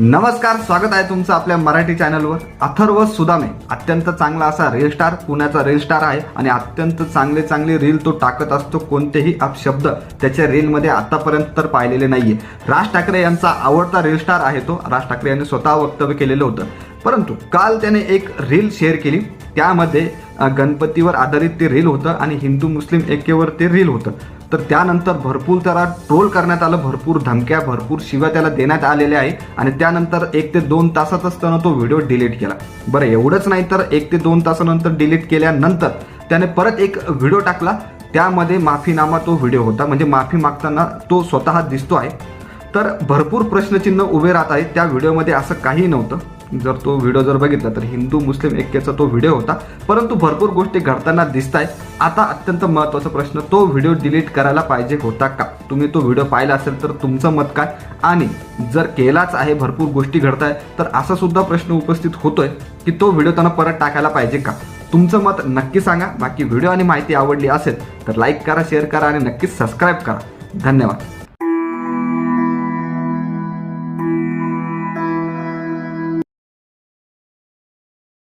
नमस्कार स्वागत आहे तुमचं आपल्या मराठी चॅनलवर. अथर्व सुदामे अत्यंत चांगला असा रील स्टार पुण्याचा रील स्टार आहे आणि अत्यंत चांगले चांगले रील तो टाकत असतो कोणतेही अपशब्द. त्याच्या रीलमध्ये आतापर्यंत तर पाहिलेले नाहीये. राज ठाकरे यांचा आवडता रील स्टार आहे तो. राज ठाकरे यांनी स्वतः वक्तव्य केलेलं होतं. परंतु काल त्याने एक रील शेअर केली. त्यामध्ये गणपतीवर आधारित ते रील होतं आणि हिंदू मुस्लिम एकेवर ते रील होतं. तर त्यानंतर भरपूर त्याला ट्रोल करण्यात आलं भरपूर धमक्या भरपूर शिव्या त्याला देण्यात आलेल्या आहे. आणि त्यानंतर एक ते दोन तासातच त्यानं तो व्हिडिओ डिलीट केला. बरं एवढंच नाही तर एक ते दोन तासानंतर डिलीट केल्यानंतर त्याने परत एक व्हिडिओ टाकला. त्यामध्ये माफीनामा तो व्हिडिओ होता. म्हणजे माफी मागताना तो स्वतः दिसतो आहे. तर भरपूर प्रश्नचिन्ह उभे राहत आहेत. त्या व्हिडिओमध्ये असं काही नव्हतं. जर तो व्हिडिओ जर बघितला तर हिंदू मुस्लिम ऐक्याचा तो व्हिडिओ होता. परंतु भरपूर गोष्टी घडताना दिसत आहेत आता अत्यंत महत्त्वाचा प्रश्न तो व्हिडिओ डिलीट करायला पाहिजे होता का? तुम्ही तो व्हिडिओ पाहिला असेल तर तुमचं मत काय? आणि जर केलाच आहे भरपूर गोष्टी घडत आहे तर असा सुद्धा प्रश्न उपस्थित होतोय की तो व्हिडिओ त्यांना परत टाकायला पाहिजे का? तुमचं मत नक्की सांगा. बाकी व्हिडिओ आणि माहिती आवडली असेल तर लाईक करा शेअर करा आणि नक्कीच सबस्क्राईब करा. धन्यवाद.